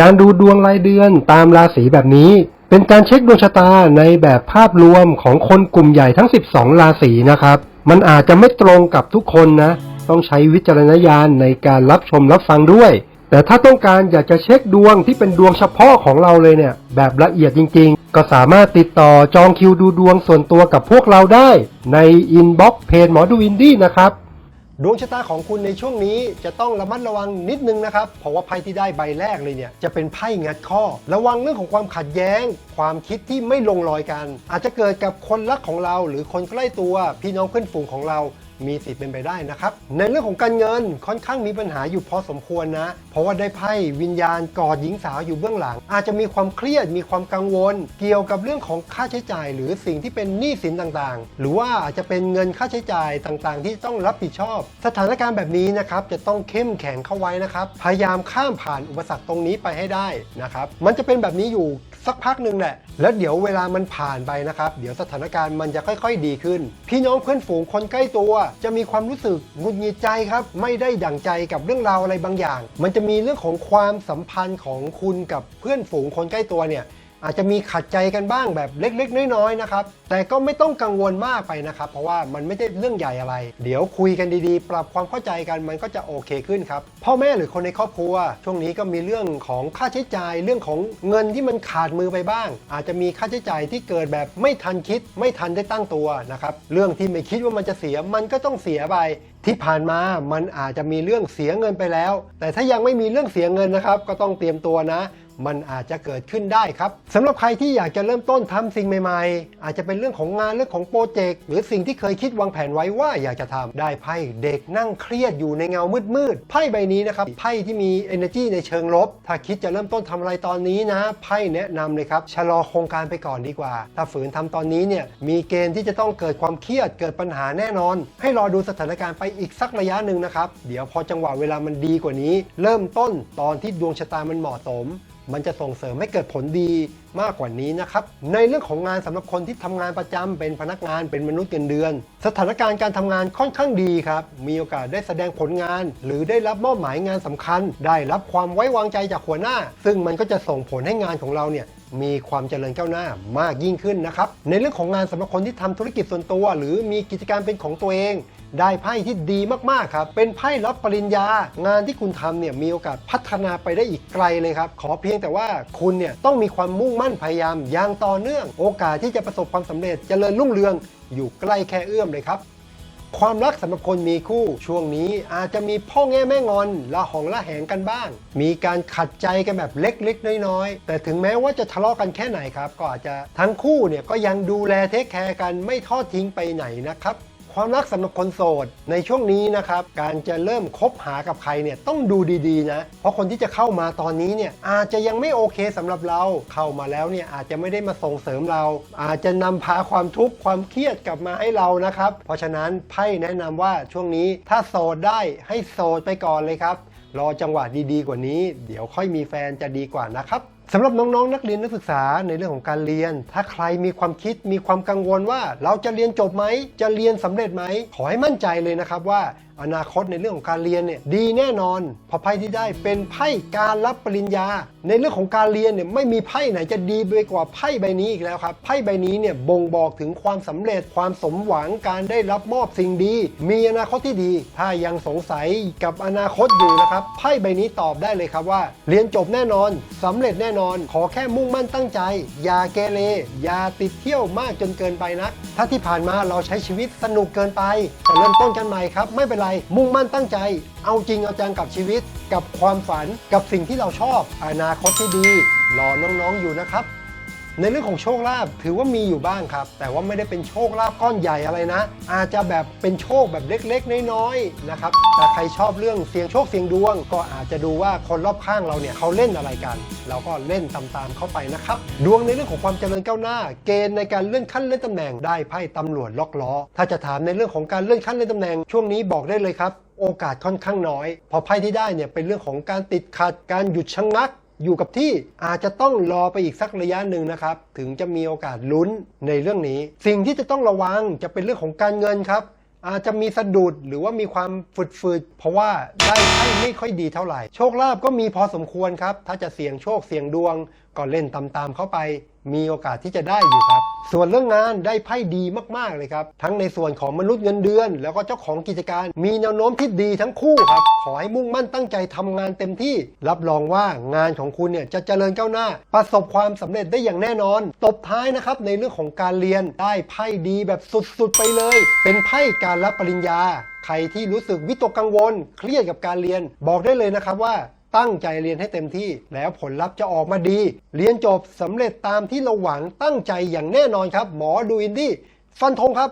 การดูดวงรายเดือนตามราศีแบบนี้ เป็นการเช็คดวงชะตาในแบบภาพรวมของคนกลุ่มใหญ่ทั้ง 12 ราศีนะครับ มันอาจจะไม่ตรงกับทุกคนนะ ต้องใช้วิจารณญาณในการรับชมรับฟังด้วย แต่ถ้าต้องการอยากจะเช็คดวงที่เป็นดวงเฉพาะของเราเลยเนี่ย แบบละเอียดจริง ๆ ก็สามารถติดต่อจองคิวดูดวงส่วนตัวกับพวกเราได้ ในอินบ็อกซ์เพจหมอดูอินดี้นะครับ ดวงชะตาของคุณในช่วงนี้จะต้องระมัดระวังนิดนึงนะครับ เพราะว่าไพ่ที่ได้ใบแรกเลยเนี่ยจะเป็นไพ่งัดข้อ ระวังเรื่องของความขัดแย้ง ความคิดที่ไม่ลงรอยกัน อาจจะเกิดกับคนรักของเรา หรือคนใกล้ตัว พี่น้องเพื่อนฝูงของเรา มีสิทธิ์เป็นไปได้นะครับ ในเรื่องของการเงินค่อนข้างมีปัญหาอยู่พอสมควรนะ เพราะว่าได้ไพ่วิญญาณกอดหญิงสาวอยู่เบื้องหลัง อาจจะมีความเครียดมีความกังวล เกี่ยวกับเรื่องของค่าใช้จ่าย หรือสิ่งที่เป็นหนี้สินต่างๆ หรือว่าอาจจะเป็นเงินค่าใช้จ่ายต่างๆ ที่ต้องรับผิดชอบ สถานการณ์แบบนี้นะครับจะต้องเข้มแข็งเข้าไว้นะครับพยายามข้ามผ่านอุปสรรคตรงนี้ไปให้ได้นะครับมันจะเป็นแบบนี้อยู่สักพักหนึ่งแหละ แล้วเดี๋ยวเวลามันผ่านไปนะครับ เดี๋ยวสถานการณ์มันจะค่อย ๆ ดีขึ้น พี่น้องเพื่อนฝูงคนใกล้ตัวจะมีความรู้สึกหงุดหงิดใจครับ ไม่ได้ดั่งใจกับเรื่องราวอะไรบางอย่าง มันจะมีเรื่องของความสัมพันธ์ของคุณกับเพื่อนฝูงคนใกล้ตัวเนี่ย อาจจะมีขัดใจกันบ้างแบบเล็กๆ น้อยๆนะครับ แต่ก็ไม่ต้องกังวลมากไปนะครับ เพราะว่ามันไม่ได้เรื่องใหญ่อะไร เดี๋ยวคุยกันดีๆ ปรับความเข้าใจกันมันก็จะโอเคขึ้นครับ พ่อแม่หรือคนในครอบครัว ช่วงนี้ก็มีเรื่องของค่าใช้จ่ายเรื่องของเงินที่มันขาดมือไปบ้าง อาจจะมีค่าใช้จ่ายที่เกิดแบบไม่ทันคิด ไม่ทันได้ตั้งตัวนะครับเรื่องที่ไม่คิดว่ามันจะเสียมันก็ต้องเสียไปที่ผ่านมามันอาจจะมีเรื่องเสียเงินไปแล้ว แต่ถ้ายังไม่มีเรื่องเสียเงินนะครับ ก็ต้องเตรียมตัวนะ มันอาจจะเกิดขึ้นได้ครับสำหรับใครที่อยากจะเริ่มต้นทำสิ่งใหม่ๆ อาจจะเป็นเรื่องของงานเรื่องของโปรเจกต์หรือสิ่งที่เคยคิดวางแผนไว้ว่าอยากจะทำได้ไพ่เด็กนั่งเครียดอยู่ในเงามืดๆไพ่ใบนี้นะครับไพ่ที่มี energy ในเชิงลบ ถ้าคิดจะเริ่มต้นทำอะไรตอนนี้นะไพ่แนะนำเลยครับชะลอโครงการไปก่อนดีกว่า ถ้าฝืนทำตอนนี้เนี่ยมีเกณฑ์ที่จะต้องเกิดความเครียดเกิดปัญหาแน่นอน ให้รอดูสถานการณ์ไปอีกสักระยะหนึ่งนะครับเดี๋ยวพอจังหวะเวลามันดีกว่านี้ เริ่มต้นตอนที่ดวงชะตามันเหมาะสมมันจะส่งเสริมให้เกิดผลดีมากกว่านี้นะครับ ในเรื่องของงานสำหรับคนที่ทำงานประจำเป็นพนักงานเป็นมนุษย์เงินเดือน สถานการณ์การทำงานค่อนข้างดีครับ มีโอกาสได้แสดงผลงาน หรือได้รับมอบหมายงานสำคัญ ได้รับความไว้วางใจจากหัวหน้า ซึ่งมันก็จะส่งผลให้งานของเราเนี่ย มีความเจริญก้าวหน้ามากยิ่งขึ้นนะครับ ในเรื่องของงานสำหรับคนที่ทำธุรกิจส่วนตัว หรือมีกิจการเป็นของตัวเอง ได้ไพ่ที่ดีมากๆครับ เป็นไพ่รับปริญญา งานที่คุณทำเนี่ยมีโอกาสพัฒนาไปได้อีกไกลเลยครับ ขอเพียงแต่ว่าคุณเนี่ยต้องมีความมุ่งมั่นพยายามอย่างต่อเนื่อง โอกาสที่จะประสบความสำเร็จเจริญรุ่งเรือง อยู่ใกล้แค่เอื้อมเลยครับ ความรักสำหรับคนมีคู่ช่วงนี้อาจจะมีพ่อแง่แม่งอนละหองละแหงกันบ้าง มีการขัดใจกันแบบเล็กๆ น้อยๆ แต่ถึงแม้ว่าจะทะเลาะกันแค่ไหนครับ ก็อาจจะทั้งคู่เนี่ยก็ยังดูแลเทคแคร์กันไม่ทอดทิ้งไปไหนนะครับ ความรักสำหรับคนโสดในช่วงนี้นะครับการจะเริ่มคบหากับใครเนี่ยต้องดูดีๆนะเพราะคนที่จะเข้ามาตอนนี้เนี่ยอาจจะยังไม่โอเคสำหรับเราเข้ามาแล้วเนี่ยอาจจะไม่ได้มาส่งเสริมเรา อาจจะนำพาความทุกข์ความเครียดกลับมาให้เรานะครับ เพราะฉะนั้นไพ่แนะนำว่าช่วงนี้ถ้าโสดได้ให้โสดไปก่อนเลยครับรอจังหวะดีๆกว่านี้ เดี๋ยวค่อยมีแฟนจะดีกว่านะครับ สำหรับน้องๆนักเรียนนักศึกษาในเรื่องของการเรียน ถ้าใครมีความคิดมีความกังวลว่า เราจะเรียนจบไหม จะเรียนสำเร็จไหม ขอให้มั่นใจเลยนะครับว่า อนาคตในเรื่องของการเรียนเนี่ยดีแน่นอนเพราะไพ่ที่ได้เป็นไพ่การรับปริญญา ในเรื่องของการเรียนเนี่ยไม่มีไพ่ไหนจะดีไปกว่าไพ่ใบนี้อีกแล้วครับไพ่ใบนี้เนี่ยบ่งบอกถึงความสำเร็จความสมหวังการได้รับมอบสิ่งดี มีอนาคตที่ดี ถ้ายังสงสัยกับอนาคตอยู่นะครับไพ่ใบนี้ตอบได้เลยครับว่า เรียนจบแน่นอนสำเร็จแน่นอน ขอแค่มุ่งมั่นตั้งใจ อย่าเกเรอย่าติดเที่ยวมากจนเกินไปนะถ้าที่ผ่านมาเราใช้ชีวิตสนุกเกินไปก็เริ่มต้นกันใหม่ครับไม่เป็นไรมุ่งมั่นตั้งใจ เอาจริงเอาจังกับชีวิต กับความฝัน กับสิ่งที่เราชอบ อนาคตที่ดี รอน้องๆอยู่นะครับ ในเรื่องของโชคลาภถือว่ามีอยู่บ้างครับ แต่ว่าไม่ได้เป็นโชคลาภก้อนใหญ่อะไรนะ อาจจะแบบเป็นโชคแบบเล็กๆ น้อยๆนะครับถ้าใครชอบเรื่องเสียงโชคเสียงดวง ก็อาจจะดูว่าคนรอบข้างเราเนี่ยเขาเล่นอะไรกัน เราก็เล่นตามๆเข้าไปนะครับ ดวงในเรื่องของความเจริญก้าวหน้า เกณฑ์ในการเลื่อนขั้นเลื่อนตำแหน่งได้ไพ่ตำรวจล็อกล้อ ถ้าจะถามในเรื่องของการเลื่อนขั้นเลื่อนตำแหน่งช่วงนี้บอกได้เลยครับโอกาสค่อนข้างน้อย พอไพ่ที่ได้เนี่ยเป็นเรื่องของการติดขัดการหยุดชะงัก อยู่กับที่อาจจะต้องรอไปอีกสักระยะหนึ่งนะครับ ถึงจะมีโอกาสลุ้นในเรื่องนี้ สิ่งที่จะต้องระวังจะเป็นเรื่องของการเงินครับ อาจจะมีสะดุดหรือว่ามีความฝืดๆเพราะว่าได้ไพ่ไม่ค่อยดีเท่าไหร่ โชคลาภก็มีพอสมควรครับ ถ้าจะเสี่ยงโชคเสี่ยงดวง ก็เล่นตามๆเข้าไปมีโอกาสที่จะได้อยู่ครับ ส่วนเรื่องงานได้ไพ่ดีมากๆเลยครับ ทั้งในส่วนของมนุษย์เงินเดือน แล้วก็เจ้าของกิจการ มีแนวโน้มที่ดีทั้งคู่ครับ ขอให้มุ่งมั่นตั้งใจทำงานเต็มที่ รับรองว่างานของคุณเนี่ยจะเจริญก้าวหน้า ประสบความสำเร็จได้อย่างแน่นอน ตบท้ายนะครับในเรื่องของการเรียนได้ไพ่ดีแบบสุดๆไปเลย เป็นไพ่การรับปริญญา ใครที่รู้สึกวิตกกังวล เครียดกับการเรียน บอกได้เลยนะครับว่า ตั้งใจเรียนให้เต็มที่แล้วผลลัพธ์จะออกมาดี เรียนจบสำเร็จตามที่เราหวังตั้งใจอย่างแน่นอนครับ หมอดูอินดี้ฟันธงครับ